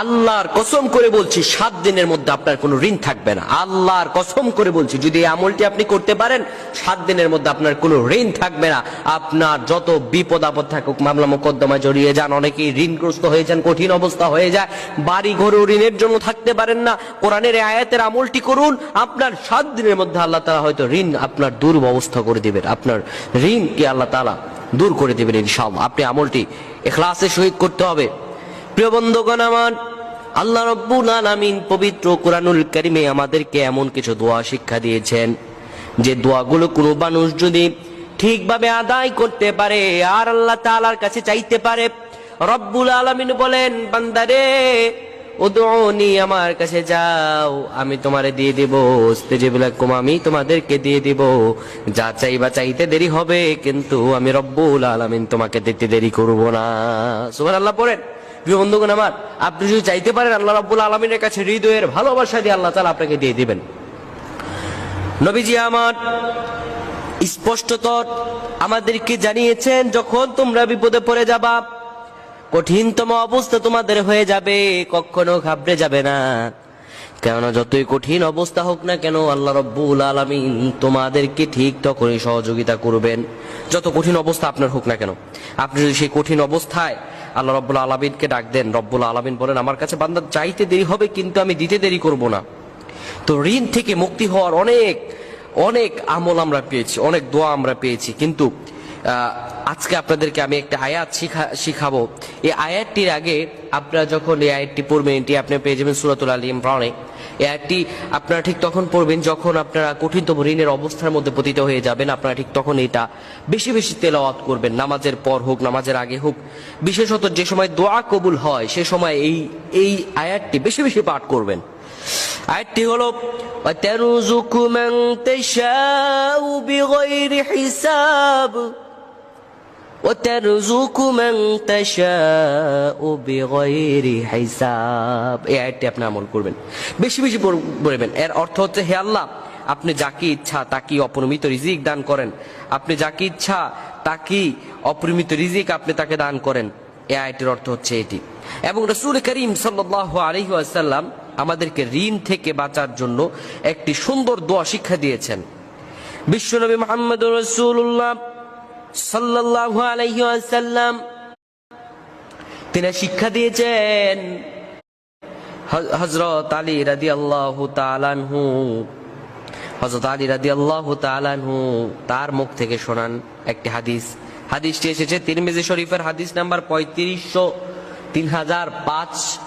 আল্লাহর কসম করে বলছি, সাত দিনের মধ্যে আপনার কোনো ঋণ থাকবে না। আল্লাহর কসম করে বলছি, যদি এই আমলটি আপনি করতে পারেন, সাত দিনের মধ্যে আপনার কোনো ঋণ থাকবে না। আপনার যত বিপদ আপদ থাকুক, মামলা মোকদ্দমায় জড়িয়ে যান, অনেকেই ঋণগ্রস্ত হয়ে যান, কঠিন অবস্থা হয়ে যায়। বাড়ি ঘরেও ঋণের জন্য থাকতে পারেন না। কোরআনের আয়াতের আমলটি করুন, আপনার সাত দিনের মধ্যে আল্লাহ তালা হয়তো ঋণ আপনার দুর্ব্যবস্থা করে দিবেন। আপনার ঋণকে আল্লাহ তালা দূর করে দিবেন ইনশাআল্লাহ। আপনি আমলটি এখলাসের সহিত করতে হবে। প্রিয় বন্ধুগণ আমার আল্লাহ রব্বুল আলামিন পবিত্র কোরআনুল কারিমে আমাদেরকে এমন কিছু দোয়া শিক্ষা দিয়েছেন, যে দোয়াগুলো কোনো মানুষ যদি ঠিকভাবে আদায় করতে পারে, আর আল্লাহ তাআলার কাছে চাইতে পারে, রব্বুল আলামিন বলেন, বান্দারে উদুনি আমার কাছে যাও, আমি তোমারে দিয়ে দেব স্তেজেবিলাকুম আমি তোমাদেরকে দিয়ে দিব। যা চাইবা চাইতে দেরি হবে, কিন্তু আমি রব্বুল আলামিন তোমাকে দিতে দেরি করব না। সুবহানাল্লাহ পড়েন প্রিয় আমার, আপনি যদি চাইতে পারেন আল্লাহ রাব্বুল আলমিনের কাছে হৃদয়ের ভালোবাসা দিয়ে আল্লাহ তালা আপনাকে দিয়ে দিবেন। নবীজি আমার স্পষ্টতর আমাদেরকে জানিয়েছেন, যখন তোমরা বিপদে পড়ে যাবা, কঠিনতম অবস্থা তোমাদের হয়ে যাবে, কখনো ঘাবড়ে যাবে না। কেননা যতই কঠিন অবস্থা হোক না কেন, আল্লাহ রব্বুল আলমিন তোমাদেরকে ঠিক তখনই সহযোগিতা করবেন, যত কঠিন অবস্থা আপনার হোক না কেন। আপনি যদি সেই কঠিন অবস্থায় আল্লাহ রব্বুল আলমিনকে ডাক দেন। রব্বুল আলমিন বলেন, আমার কাছে বান্দা চাইতে দেরি হবে, কিন্তু আমি দিতে দেরি করব না। তো ঋণ থেকে মুক্তি হওয়ার অনেক অনেক আমল আমরা পেয়েছি, অনেক দোয়া আমরা পেয়েছি। কিন্তু আজকে আপনাদেরকে আমি একটা আয়াত শিখা, শিখাবো। এই আয়াতটির আগে আপনারা যখন এই আয়াতটি পড়বেন, এটি আপনি পেয়ে যাবেন সুরাতুল আলী ইমরানে। এই আয়াতটি আপনারা ঠিক তখন পড়বেন যখন আপনারা কঠিনতম ঋণের অবস্থার মধ্যে পতিত হয়ে যাবেন আপনারা ঠিক তখন এটা বেশি বেশি তেলাওয়াত করবেন নামাজের পর হোক নামাজের আগে হোক বিশেষত যে সময় দোয়া কবুল হয় সে সময় এই এই আয়াতটি বেশি বেশি পাঠ করবেন আয়াতটি হলো وَتَرْزُقُ مَن تَشَاءُ بِغَيْرِ حِسَابٍ وَتَرْزُقُ مَن تَشَاءُ بِغَيْرِ حِسَابٍ এই আয়াতটি আপনি আমল করবেন বেশি বেশি পড়- পড়বেন এর অর্থ হচ্ছে হে আল্লাহ আপনি যাকে ইচ্ছা তাকে অপরিমিত রিজিক দান করেন আপনি যাকে ইচ্ছা তাকে অপরিমিত রিজিক আপনি তাকে দান করেন এই আয়টির অর্থ হচ্ছে এটি এবং রসুল করিম সাল্লাহ আলহি আসাল্লাম আমাদেরকে ঋণ থেকে বাঁচার জন্য একটি সুন্দর দোয়া শিক্ষা দিয়েছেন বিশ্বনবী মোহাম্মদ রসুল্লাহ সাল্লাহ তিনি শিক্ষা দিয়েছেন হজরত আলী রাদি আল্লাহ তালানহু হজরত আলী রাদি আল্লাহ তালানহু তার মুখ থেকে শোনান একটি হাদিস। হাদিসটি এসেছে তিরমিজি শরীফের হাদিস নাম্বার পঁয়ত্রিশশো তিন হাজার পাঁচ